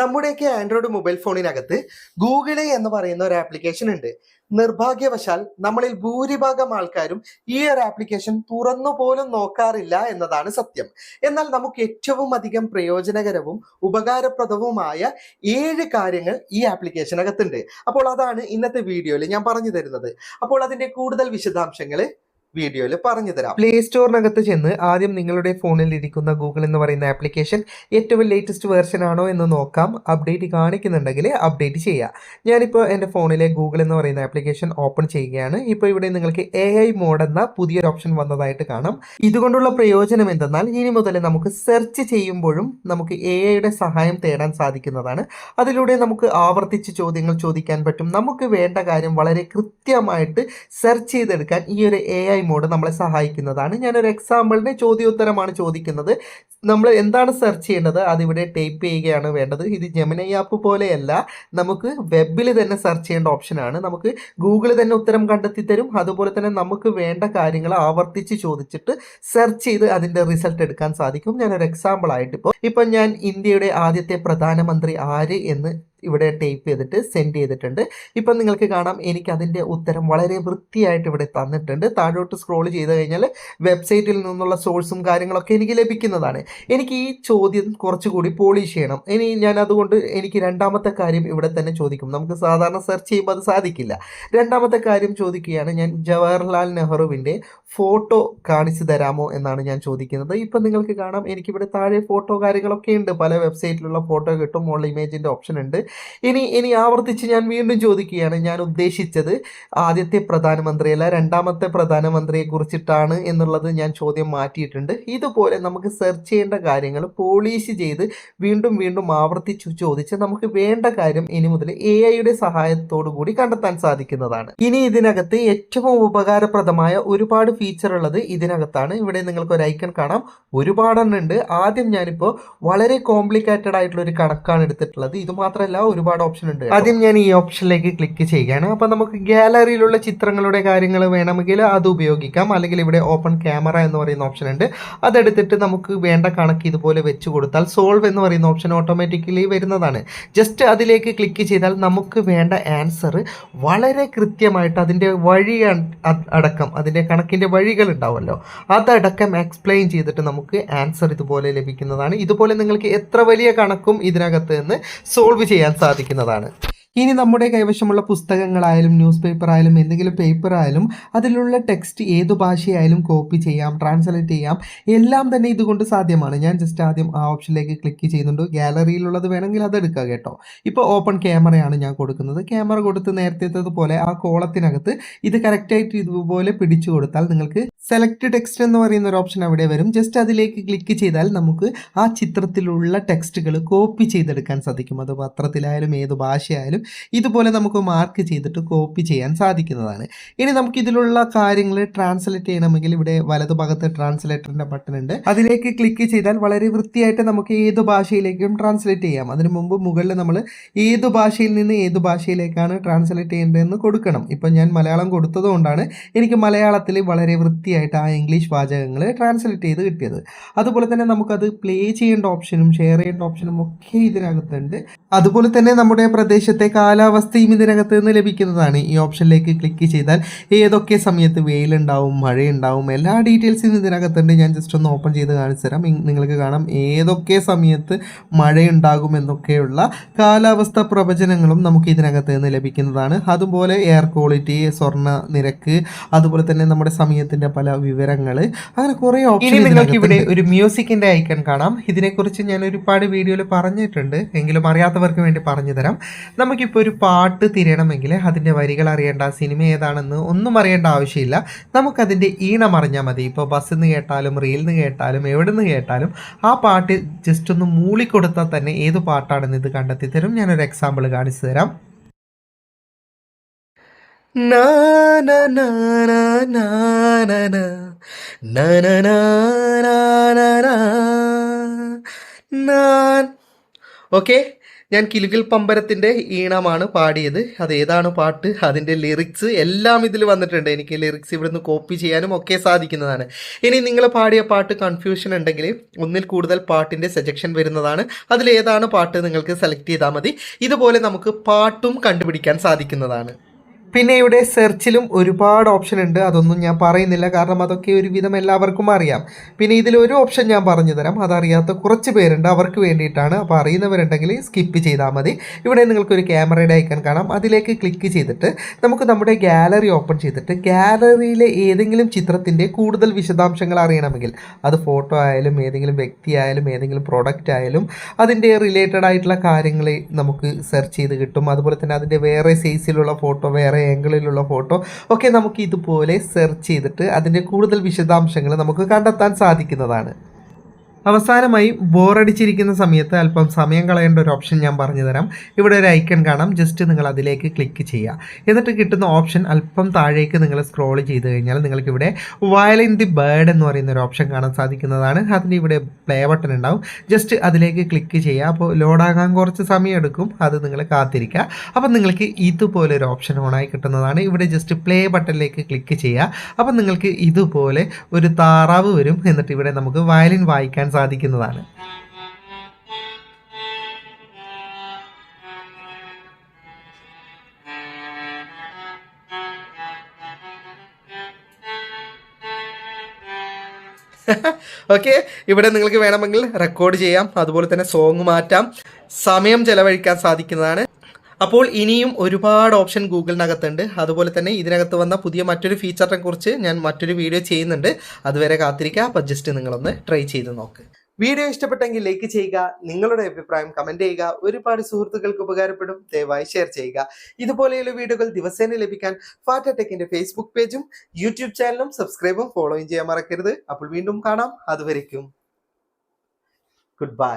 നമ്മുടെയൊക്കെ Android mobile ഫോണിനകത്ത് ഗൂഗിളെ എന്ന് പറയുന്ന ഒരു ആപ്ലിക്കേഷൻ ഉണ്ട്. നിർഭാഗ്യവശാൽ നമ്മളിൽ ഭൂരിഭാഗം ആൾക്കാരും ഈ ഒരു ആപ്ലിക്കേഷൻ തുറന്നു പോലും നോക്കാറില്ല എന്നതാണ് സത്യം. എന്നാൽ നമുക്ക് ഏറ്റവും അധികം പ്രയോജനകരവും ഉപകാരപ്രദവുമായ ഏഴ് കാര്യങ്ങൾ ഈ ആപ്ലിക്കേഷനകത്തുണ്ട്. അപ്പോൾ അതാണ് ഇന്നത്തെ വീഡിയോയിൽ ഞാൻ പറഞ്ഞു തരുന്നത്. അപ്പോൾ അതിന്റെ കൂടുതൽ വിശദാംശങ്ങൾ വീഡിയോയിൽ പറഞ്ഞു തരാം. പ്ലേ സ്റ്റോറിനകത്ത് ചെന്ന് ആദ്യം നിങ്ങളുടെ ഫോണിൽ ഇരിക്കുന്ന ഗൂഗിൾ എന്ന് പറയുന്ന ആപ്ലിക്കേഷൻ ഏറ്റവും ലേറ്റസ്റ്റ് വേർഷൻ ആണോ എന്ന് നോക്കാം. അപ്ഡേറ്റ് കാണിക്കുന്നുണ്ടെങ്കിൽ അപ്ഡേറ്റ് ചെയ്യുക ഞാനിപ്പോൾ എന്റെ ഫോണിലെ ഗൂഗിൾ എന്ന് പറയുന്ന ആപ്ലിക്കേഷൻ ഓപ്പൺ ചെയ്യുകയാണ്. ഇപ്പോൾ ഇവിടെ നിങ്ങൾക്ക് എ ഐ മോഡ് എന്ന പുതിയൊരു ഓപ്ഷൻ വന്നതായിട്ട് കാണാം. ഇതുകൊണ്ടുള്ള പ്രയോജനം എന്തെന്നാൽ ഇനി മുതൽ നമുക്ക് സെർച്ച് ചെയ്യുമ്പോഴും നമുക്ക് എ ഐയുടെ സഹായം തേടാൻ സാധിക്കുന്നതാണ്. അതിലൂടെ നമുക്ക് ആവർത്തിച്ച് ചോദ്യങ്ങൾ ചോദിക്കാൻ പറ്റും. നമുക്ക് വേണ്ട കാര്യം വളരെ കൃത്യമായിട്ട് സെർച്ച് ചെയ്തെടുക്കാൻ ഈ ഒരു എ ഐ മോഡ് നമ്മളെ സഹായിക്കുന്നതാണ്. ഞാനൊരു എക്സാമ്പിളിന് ചോദ്യോത്തരമാണ് ചോദിക്കുന്നത്. നമ്മൾ എന്താണ് സെർച്ച് ചെയ്യേണ്ടത്? അതിവിടെ ടൈപ്പ് ചെയ്യുകയാണ് വേണ്ടത്. ഇത് ജെമിനൈ ആപ്പ് പോലെയല്ല. നമുക്ക് വെബിൽ തന്നെ സെർച്ച് ചെയ്യേണ്ട ഓപ്ഷനാണ് നമുക്ക് ഗൂഗിൾ തന്നെ ഉത്തരം കണ്ടെത്തി തരും. അതുപോലെ തന്നെ നമുക്ക് വേണ്ട കാര്യങ്ങൾ ആവർത്തിച്ച് ചോദിച്ചിട്ട് സെർച്ച് ചെയ്ത് അതിന്റെ റിസൾട്ട് എടുക്കാൻ സാധിക്കും. ഞാനൊരു എക്സാമ്പിൾ ആയിട്ട് ഇപ്പോൾ ഇപ്പം ഞാൻ ഇന്ത്യയുടെ ആദ്യത്തെ പ്രധാനമന്ത്രി ആര് എന്ന് ഇവിടെ ടൈപ്പ് ചെയ്തിട്ട് സെൻഡ് ചെയ്തിട്ടുണ്ട്. ഇപ്പം നിങ്ങൾക്ക് കാണാം എനിക്ക് അതിന്റെ ഉത്തരം വളരെ വൃത്തിയായിട്ട് ഇവിടെ തന്നിട്ടുണ്ട്. താഴോട്ട് സ്ക്രോൾ ചെയ്ത് കഴിഞ്ഞാൽ വെബ്സൈറ്റിൽ നിന്നുള്ള സോഴ്സും കാര്യങ്ങളൊക്കെ എനിക്ക് ലഭിക്കുന്നതാണ്. എനിക്ക് ഈ ചോദ്യം കുറച്ചുകൂടി പോളിഷ് ചെയ്യണം. ഇനി ഞാൻ അതുകൊണ്ട് എനിക്ക് രണ്ടാമത്തെ കാര്യം ഇവിടെ തന്നെ ചോദിക്കും. നമുക്ക് സാധാരണ സെർച്ച് ചെയ്യുമ്പോൾ അത് സാധിക്കില്ല. രണ്ടാമത്തെ കാര്യം ചോദിക്കുകയാണ് ഞാൻ ജവഹർലാൽ നെഹ്റുവിന്റെ ഫോട്ടോ കാണിച്ചു തരാമോ എന്നാണ് ഞാൻ ചോദിക്കുന്നത്. ഇപ്പം നിങ്ങൾക്ക് കാണാം എനിക്കിവിടെ താഴെ ഫോട്ടോ കാര്യങ്ങളൊക്കെ ഉണ്ട്. പല വെബ്സൈറ്റിലുള്ള ഫോട്ടോ കിട്ടും. മോൾ ഇമേജിന്റെ ഓപ്ഷൻ ഉണ്ട്. ഇനി ഇനി ആവർത്തിച്ച് ഞാൻ വീണ്ടും ചോദിക്കുകയാണ്. ഞാൻ ഉദ്ദേശിച്ചത് ആദ്യത്തെ പ്രധാനമന്ത്രിയല്ല രണ്ടാമത്തെ പ്രധാനമന്ത്രിയെ കുറിച്ചിട്ടാണ് എന്നുള്ളത് ഞാൻ ചോദ്യം മാറ്റിയിട്ടുണ്ട്. ഇതുപോലെ നമുക്ക് സെർച്ച് ചെയ്യേണ്ട കാര്യങ്ങൾ പോളിഷ് ചെയ്ത് വീണ്ടും വീണ്ടും ആവർത്തിച്ച് ചോദിച്ച് നമുക്ക് വേണ്ട കാര്യം ഇനി മുതൽ എ ഐയുടെ സഹായത്തോടു കൂടി കണ്ടെത്താൻ സാധിക്കുന്നതാണ്. ഇനി ഇതിനകത്ത് ഏറ്റവും ഉപകാരപ്രദമായ ഒരുപാട് ഫീച്ചർ ഉള്ളത് ഇതിനകത്താണ്. ഇവിടെ നിങ്ങൾക്ക് ഒരു ഐക്കൺ കാണാം. ഒരുപാടെണ്ണം ഉണ്ട്. ആദ്യം ഞാനിപ്പോൾ വളരെ കോംപ്ലിക്കേറ്റഡ് ആയിട്ടുള്ള ഒരു കണക്കാണ് എടുത്തിട്ടുള്ളത്. ഇത് മാത്രമല്ല ഒരുപാട് ഓപ്ഷൻ ഉണ്ട് ആദ്യം ഞാൻ ഈ ഓപ്ഷനിലേക്ക് ക്ലിക്ക് ചെയ്യുകയാണ്. അപ്പോൾ നമുക്ക് ഗാലറിയിലുള്ള ചിത്രങ്ങളുടെ കാര്യങ്ങൾ വേണമെങ്കിൽ അത് ഉപയോഗിക്കാം. അല്ലെങ്കിൽ ഇവിടെ ഓപ്പൺ ക്യാമറ എന്ന് പറയുന്ന ഓപ്ഷൻ ഉണ്ട്. അതെടുത്തിട്ട് നമുക്ക് വേണ്ട കണക്ക് ഇതുപോലെ വെച്ച് കൊടുത്താൽ സോൾവ് എന്ന് പറയുന്ന ഓപ്ഷൻ ഓട്ടോമാറ്റിക്കലി വരുന്നതാണ്. ജസ്റ്റ് അതിലേക്ക് ക്ലിക്ക് ചെയ്താൽ നമുക്ക് വേണ്ട ആൻസർ വളരെ കൃത്യമായിട്ട് അതിന്റെ വഴി അടക്കം അതിന്റെ കണക്കിന്റെ വഴികൾ ഉണ്ടാവുമല്ലോ. അതടക്കം എക്സ്പ്ലെയിൻ ചെയ്തിട്ട് നമുക്ക് ആൻസർ ഇതുപോലെ ലഭിക്കുന്നതാണ്. ഇതുപോലെ നിങ്ങൾക്ക് എത്ര വലിയ കണക്കും ഇതിനകത്ത് നിന്ന് സോൾവ് ചെയ്യാൻ സാധിക്കുന്നതാണ്. ഇനി നമ്മുടെ കൈവശമുള്ള പുസ്തകങ്ങളായാലും ന്യൂസ് പേപ്പർ ആയാലും എന്തെങ്കിലും പേപ്പർ ആയാലും അതിലുള്ള ടെക്സ്റ്റ് ഏത് ഭാഷയായാലും കോപ്പി ചെയ്യാം ട്രാൻസ്ലേറ്റ് ചെയ്യാം. എല്ലാം തന്നെ ഇതുകൊണ്ട് സാധ്യമാണ്. ഞാൻ ജസ്റ്റ് ആദ്യം ആ ഓപ്ഷനിലേക്ക് ക്ലിക്ക് ചെയ്യുന്നുണ്ട്. ഗാലറിയിലുള്ളത് വേണമെങ്കിൽ അത് എടുക്കുക കേട്ടോ. ഇപ്പോൾ ഓപ്പൺ ക്യാമറയാണ് ഞാൻ കൊടുക്കുന്നത്. ക്യാമറ കൊടുത്ത് നേരത്തേത്തതുപോലെ ആ കോളത്തിനകത്ത് ഇത് കറക്റ്റായിട്ട് ഇതുപോലെ പിടിച്ചു കൊടുത്താൽ നിങ്ങൾക്ക് സെലക്ട് ടെക്സ്റ്റ് എന്ന് പറയുന്ന ഒരു ഓപ്ഷൻ അവിടെ വരും. ജസ്റ്റ് അതിലേക്ക് ക്ലിക്ക് ചെയ്താൽ നമുക്ക് ആ ചിത്രത്തിലുള്ള ടെക്സ്റ്റുകൾ കോപ്പി ചെയ്തെടുക്കാൻ സാധിക്കും. അത് പത്രത്തിലായാലും ഏത് ഭാഷയായാലും ഇതുപോലെ നമുക്ക് മാർക്ക് ചെയ്തിട്ട് കോപ്പി ചെയ്യാൻ സാധിക്കുന്നതാണ്. ഇനി നമുക്ക് ഇതിലുള്ള കാര്യങ്ങൾ ട്രാൻസ്ലേറ്റ് ചെയ്യണമെങ്കിൽ ഇവിടെ വലതുഭാഗത്ത് ട്രാൻസ്ലേറ്ററിന്റെ ബട്ടൺ ഉണ്ട്. അതിലേക്ക് ക്ലിക്ക് ചെയ്താൽ വളരെ വൃത്തിയായിട്ട് നമുക്ക് ഏത് ഭാഷയിലേക്കും ട്രാൻസ്ലേറ്റ് ചെയ്യാം. അതിനു മുമ്പ് മുകളിൽ നമ്മൾ ഏത് ഭാഷയിൽ നിന്ന് ഏത് ഭാഷയിലേക്കാണ് ട്രാൻസ്ലേറ്റ് ചെയ്യേണ്ടതെന്ന് കൊടുക്കണം. ഇപ്പം ഞാൻ മലയാളം കൊടുത്തതുകൊണ്ടാണ് എനിക്ക് മലയാളത്തിൽ വളരെ വൃത്തിയായിട്ട് ആ ഇംഗ്ലീഷ് വാചകങ്ങൾ ട്രാൻസ്ലേറ്റ് ചെയ്ത് കിട്ടിയത്. അതുപോലെ തന്നെ നമുക്കത് പ്ലേ ചെയ്യേണ്ട ഓപ്ഷനും ഷെയർ ചെയ്യേണ്ട ഓപ്ഷനും ഒക്കെ ഇതിനകത്തുണ്ട്. അതുപോലെ തന്നെ നമ്മുടെ പ്രദേശത്തെ കാലാവസ്ഥയും ഇതിനകത്ത് നിന്ന് ലഭിക്കുന്നതാണ്. ഈ ഓപ്ഷനിലേക്ക് ക്ലിക്ക് ചെയ്താൽ ഏതൊക്കെ സമയത്ത് വെയിലുണ്ടാവും മഴയുണ്ടാവും എല്ലാ ഡീറ്റെയിൽസും ഇതിനകത്തുണ്ട്. ഞാൻ ജസ്റ്റ് ഒന്ന് ഓപ്പൺ ചെയ്ത് കാണിച്ചു തരാം. നിങ്ങൾക്ക് കാണാം ഏതൊക്കെ സമയത്ത് മഴയുണ്ടാകും എന്നൊക്കെയുള്ള കാലാവസ്ഥ പ്രവചനങ്ങളും നമുക്ക് ഇതിനകത്ത് നിന്ന് ലഭിക്കുന്നതാണ്. അതുപോലെ എയർ ക്വാളിറ്റി സ്വർണ നിരക്ക് അതുപോലെ തന്നെ നമ്മുടെ സമയത്തിന്റെ പല വിവരങ്ങൾ അങ്ങനെ കുറേ ഓപ്ഷൻ നിങ്ങൾക്ക് ഇവിടെ ഒരു മ്യൂസിക്കിന്റെ ഐക്കൺ കാണാം. ഇതിനെക്കുറിച്ച് ഞാൻ ഒരുപാട് വീഡിയോയിൽ പറഞ്ഞിട്ടുണ്ട്. എങ്കിലും അറിയാത്തവർക്ക് വേണ്ടി പറഞ്ഞു തരാം. നമുക്കിപ്പോൾ ഒരു പാട്ട് തിരയണമെങ്കിൽ അതിന്റെ വരികൾ അറിയേണ്ട സിനിമ ഏതാണെന്ന് ഒന്നും അറിയേണ്ട ആവശ്യമില്ല. നമുക്കതിന്റെ ഈണം അറിഞ്ഞാൽ മതി. ഇപ്പോൾ ബസ്സിൽ നിന്ന് കേട്ടാലും റീലിൽ നിന്ന് കേട്ടാലും എവിടെ നിന്ന് കേട്ടാലും ആ പാട്ട് ജസ്റ്റ് ഒന്ന് മൂളിക്കൊടുത്താൽ തന്നെ ഏത് പാട്ടാണെന്ന് ഇത് കണ്ടെത്തി തരും. ഞാനൊരു എക്സാമ്പിൾ കാണിച്ചു തരാം. ഓക്കെ ഞാൻ കിലുകിൽ പമ്പരത്തിന്റെ ഈണമാണ് പാടിയത്. അത് ഏതാണ് പാട്ട്? അതിന്റെ ലിറിക്സ് എല്ലാം ഇതിൽ വന്നിട്ടുണ്ട്. എനിക്ക് ലിറിക്സ് ഇവിടുന്ന് കോപ്പി ചെയ്യാനും ഒക്കെ സാധിക്കുന്നതാണ്. ഇനി നിങ്ങൾ പാടിയ പാട്ട് കൺഫ്യൂഷൻ ഉണ്ടെങ്കിൽ ഒന്നിൽ കൂടുതൽ പാട്ടിന്റെ സജഷൻ വരുന്നതാണ്. അതിലേതാണ് പാട്ട് നിങ്ങൾക്ക് സെലക്ട് ചെയ്താൽ മതി. ഇതുപോലെ നമുക്ക് പാട്ടും കണ്ടുപിടിക്കാൻ സാധിക്കുന്നതാണ്. പിന്നെ ഇവിടെ സെർച്ചിലും ഒരുപാട് ഓപ്ഷൻ ഉണ്ട്. അതൊന്നും ഞാൻ പറയുന്നില്ല. കാരണം അതൊക്കെ ഒരുവിധം എല്ലാവർക്കും അറിയാം. പിന്നെ ഇതിലൊരു ഓപ്ഷൻ ഞാൻ പറഞ്ഞു തരാം. അതറിയാത്ത കുറച്ച് പേരുണ്ട്. അവർക്ക് വേണ്ടിയിട്ടാണ്. അപ്പോൾ അറിയുന്നവരുണ്ടെങ്കിൽ സ്കിപ്പ് ചെയ്താൽ മതി. ഇവിടെ നിങ്ങൾക്കൊരു ക്യാമറയുടെ ഐക്കൺ കാണാം. അതിലേക്ക് ക്ലിക്ക് ചെയ്തിട്ട് നമുക്ക് നമ്മുടെ ഗാലറി ഓപ്പൺ ചെയ്തിട്ട് ഗാലറിയിലെ ഏതെങ്കിലും ചിത്രത്തിന്റെ കൂടുതൽ വിശദാംശങ്ങൾ അറിയണമെങ്കിൽ അത് ഫോട്ടോ ആയാലും ഏതെങ്കിലും വ്യക്തി ആയാലും ഏതെങ്കിലും പ്രോഡക്റ്റ് ആയാലും അതിന്റെ റിലേറ്റഡ് ആയിട്ടുള്ള കാര്യങ്ങൾ നമുക്ക് സെർച്ച് ചെയ്ത് കിട്ടും. അതുപോലെ തന്നെ അതിന്റെ വേറെ സൈസിലുള്ള ഫോട്ടോ വേറെ ആംഗിളിലുള്ള ഫോട്ടോ ഒക്കെ നമുക്ക് ഇതുപോലെ സെർച്ച് ചെയ്തിട്ട് അതിന്റെ കൂടുതൽ വിശദാംശങ്ങൾ നമുക്ക് കണ്ടെത്താൻ സാധിക്കുന്നതാണ്. അവസാനമായി ബോറടിച്ചിരിക്കുന്ന സമയത്ത് അല്പം സമയം കളയേണ്ട ഒരു ഓപ്ഷൻ ഞാൻ പറഞ്ഞു തരാം. ഇവിടെ ഒരു ഐക്കൺ കാണാം. ജസ്റ്റ് നിങ്ങൾ അതിലേക്ക് ക്ലിക്ക് ചെയ്യുക. എന്നിട്ട് കിട്ടുന്ന ഓപ്ഷൻ അല്പം താഴേക്ക് നിങ്ങൾ സ്ക്രോൾ ചെയ്ത് കഴിഞ്ഞാൽ നിങ്ങൾക്ക് ഇവിടെ വയലിൻ ദി ബേർഡ് എന്ന് പറയുന്ന ഒരു ഓപ്ഷൻ കാണാൻ സാധിക്കുന്നതാണ്. അതിന് ഇവിടെ പ്ലേ ബട്ടൺ ഉണ്ടാവും. ജസ്റ്റ് അതിലേക്ക് ക്ലിക്ക് ചെയ്യുക. അപ്പോൾ ലോഡാകാൻ കുറച്ച് സമയം എടുക്കും. അത് നിങ്ങൾ കാത്തിരിക്കുക. അപ്പം നിങ്ങൾക്ക് ഇതുപോലെ ഒരു ഓപ്ഷൻ ഓണായി കിട്ടുന്നതാണ്. ഇവിടെ ജസ്റ്റ് പ്ലേ ബട്ടണിലേക്ക് ക്ലിക്ക് ചെയ്യുക. അപ്പം നിങ്ങൾക്ക് ഇതുപോലെ ഒരു താറാവ് വരും. എന്നിട്ട് ഇവിടെ നമുക്ക് വയലിൻ വായിക്കാൻ സാധിക്കുന്നതാണ്. ഓക്കെ ഇവിടെ നിങ്ങൾക്ക് വേണമെങ്കിൽ റെക്കോർഡ് ചെയ്യാം. അതുപോലെ തന്നെ സോങ് മാറ്റാം. സമയം ചെലവഴിക്കാൻ സാധിക്കുന്നതാണ്. അപ്പോൾ ഇനിയും ഒരുപാട് ഓപ്ഷൻ ഗൂഗിളിനകത്തുണ്ട്. അതുപോലെ തന്നെ ഇതിനകത്ത് വന്ന പുതിയ മറ്റൊരു ഫീച്ചറിനെ കുറിച്ച് ഞാൻ മറ്റൊരു വീഡിയോ ചെയ്യുന്നുണ്ട്. അതുവരെ കാത്തിരിക്കുക. അപ്പോൾ ജസ്റ്റ് നിങ്ങളൊന്ന് ട്രൈ ചെയ്ത് നോക്ക്. വീഡിയോ ഇഷ്ടപ്പെട്ടെങ്കിൽ ലൈക്ക് ചെയ്യുക. നിങ്ങളുടെ അഭിപ്രായം കമന്റ് ചെയ്യുക. ഒരുപാട് സുഹൃത്തുക്കൾക്ക് ഉപകാരപ്പെടും. ദയവായി ഷെയർ ചെയ്യുക. ഇതുപോലെയുള്ള വീഡിയോകൾ ദിവസേന ലഭിക്കാൻ ഫാറ്റ ടെക്കിന്റെ ഫേസ്ബുക്ക് പേജും യൂട്യൂബ് ചാനലും സബ്സ്ക്രൈബും ഫോളോയും ചെയ്യാൻ മറക്കരുത്. അപ്പോൾ വീണ്ടും കാണാം. അതുവരയ്ക്കും ഗുഡ് ബൈ